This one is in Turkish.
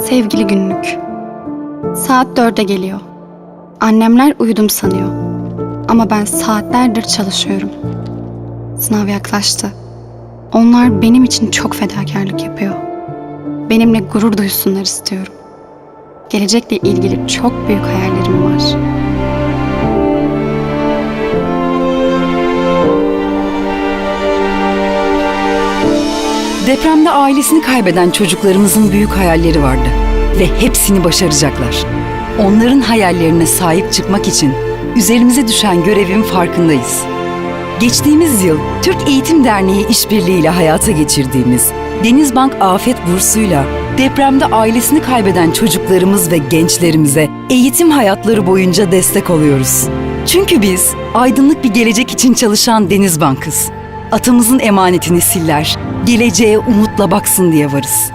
Sevgili günlük. Saat dörde geliyor. Annemler uyudum sanıyor. Ama ben saatlerdir çalışıyorum. Sınav yaklaştı. Onlar benim için çok fedakarlık yapıyor. Benimle gurur duysunlar istiyorum. Gelecekle ilgili çok büyük hayallerim var. Depremde ailesini kaybeden çocuklarımızın büyük hayalleri vardı ve hepsini başaracaklar. Onların hayallerine sahip çıkmak için üzerimize düşen görevin farkındayız. Geçtiğimiz yıl Türk Eğitim Derneği işbirliğiyle hayata geçirdiğimiz Denizbank Afet Bursu'yla depremde ailesini kaybeden çocuklarımız ve gençlerimize eğitim hayatları boyunca destek oluyoruz. Çünkü biz aydınlık bir gelecek için çalışan Denizbank'ız. Atamızın emaneti nesiller, geleceğe umutla baksın diye varız.